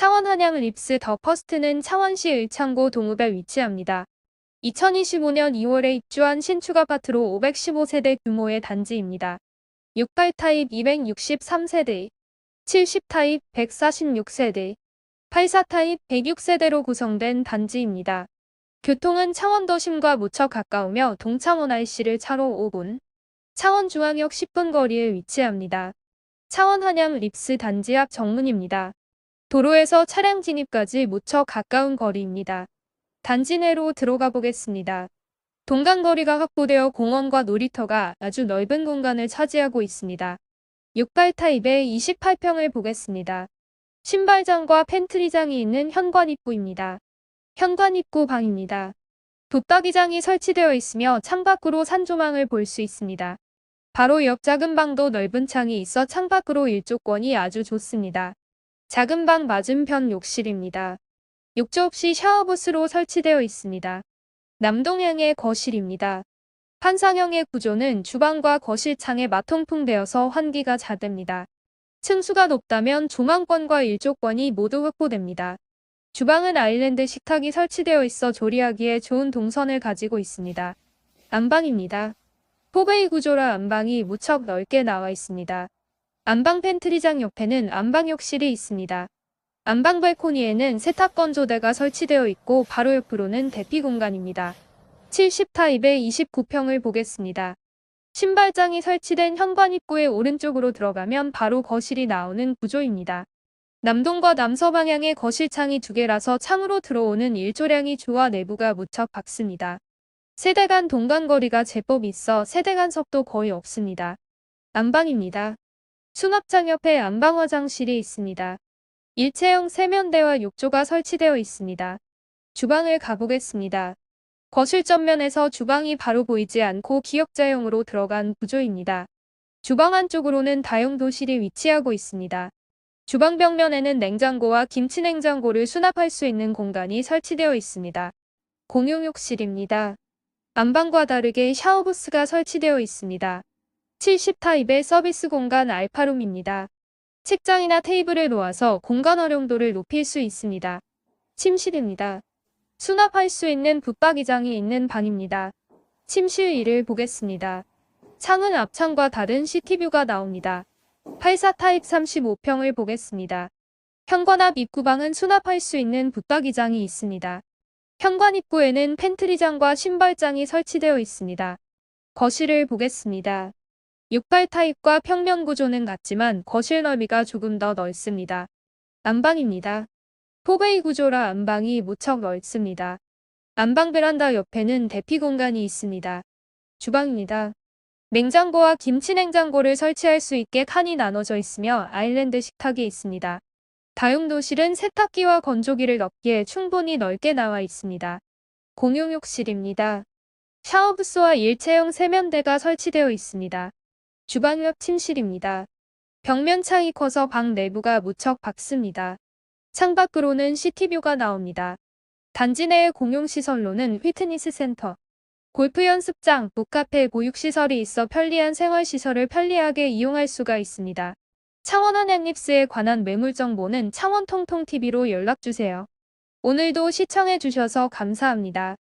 창원 한양 립스 더 퍼스트는 창원시 을창고 동읍에 위치합니다. 2025년 2월에 입주한 신축 아파트로 515세대 규모의 단지입니다. 68타입 263세대, 70타입 146세대, 84타입 106세대로 구성된 단지입니다. 교통은 창원도심과 무척 가까우며 동창원 IC를 차로 5분, 창원중앙역 10분 거리에 위치합니다. 창원 한양 립스 단지 앞 정문입니다. 도로에서 차량 진입까지 무척 가까운 거리입니다. 단지 내로 들어가 보겠습니다. 동간거리가 확보되어 공원과 놀이터가 아주 넓은 공간을 차지하고 있습니다. 68 타입의 28평을 보겠습니다. 신발장과 팬트리장이 있는 현관 입구입니다. 현관 입구 방입니다. 붙박이장이 설치되어 있으며 창밖으로 산조망을 볼 수 있습니다. 바로 옆 작은 방도 넓은 창이 있어 창밖으로 일조권이 아주 좋습니다. 작은 방 맞은편 욕실입니다. 욕조 없이 샤워부스로 설치되어 있습니다. 남동향의 거실입니다. 판상형의 구조는 주방과 거실 창에 마통풍되어서 환기가 잘 됩니다. 층수가 높다면 조망권과 일조권이 모두 확보됩니다. 주방은 아일랜드 식탁이 설치되어 있어 조리하기에 좋은 동선을 가지고 있습니다. 안방입니다. 포베이 구조라 안방이 무척 넓게 나와 있습니다. 안방 팬트리장 옆에는 안방 욕실이 있습니다. 안방 발코니에는 세탁 건조대가 설치되어 있고 바로 옆으로는 대피 공간입니다. 70타입의 29평을 보겠습니다. 신발장이 설치된 현관 입구의 오른쪽으로 들어가면 바로 거실이 나오는 구조입니다. 남동과 남서 방향의 거실 창이 두 개라서 창으로 들어오는 일조량이 좋아 내부가 무척 밝습니다. 세대 간 동간 거리가 제법 있어 세대 간 섭도 거의 없습니다. 안방입니다. 수납장 옆에 안방 화장실이 있습니다. 일체형 세면대와 욕조가 설치되어 있습니다. 주방을 가보겠습니다. 거실 전면에서 주방이 바로 보이지 않고 기역자형으로 들어간 구조입니다. 주방 안쪽으로는 다용도실이 위치하고 있습니다. 주방 벽면에는 냉장고와 김치냉장고를 수납할 수 있는 공간이 설치되어 있습니다. 공용욕실입니다. 안방과 다르게 샤워부스가 설치되어 있습니다. 70타입의 서비스 공간 알파룸입니다. 책장이나 테이블을 놓아서 공간 활용도를 높일 수 있습니다. 침실입니다. 수납할 수 있는 붙박이장이 있는 방입니다. 침실 위를 보겠습니다. 창은 앞창과 다른 시티뷰가 나옵니다. 84 타입 35평을 보겠습니다. 현관 앞 입구방은 수납할 수 있는 붙박이장이 있습니다. 현관 입구에는 팬트리장과 신발장이 설치되어 있습니다. 거실을 보겠습니다. 68 타입과 평면 구조는 같지만 거실 넓이가 조금 더 넓습니다. 안방입니다. 포베이 구조라 안방이 무척 넓습니다. 안방 베란다 옆에는 대피 공간이 있습니다. 주방입니다. 냉장고와 김치 냉장고를 설치할 수 있게 칸이 나눠져 있으며 아일랜드 식탁이 있습니다. 다용도실은 세탁기와 건조기를 넣기에 충분히 넓게 나와 있습니다. 공용욕실입니다. 샤워부스와 일체형 세면대가 설치되어 있습니다. 주방 옆 침실입니다. 벽면 창이 커서 방 내부가 무척 밝습니다. 창밖으로는 시티뷰가 나옵니다. 단지 내의 공용시설로는 휘트니스 센터, 골프 연습장, 북카페, 보육시설이 있어 편리한 생활시설을 편리하게 이용할 수가 있습니다. 창원 한양립스에 관한 매물 정보는 창원통통TV로 연락주세요. 오늘도 시청해주셔서 감사합니다.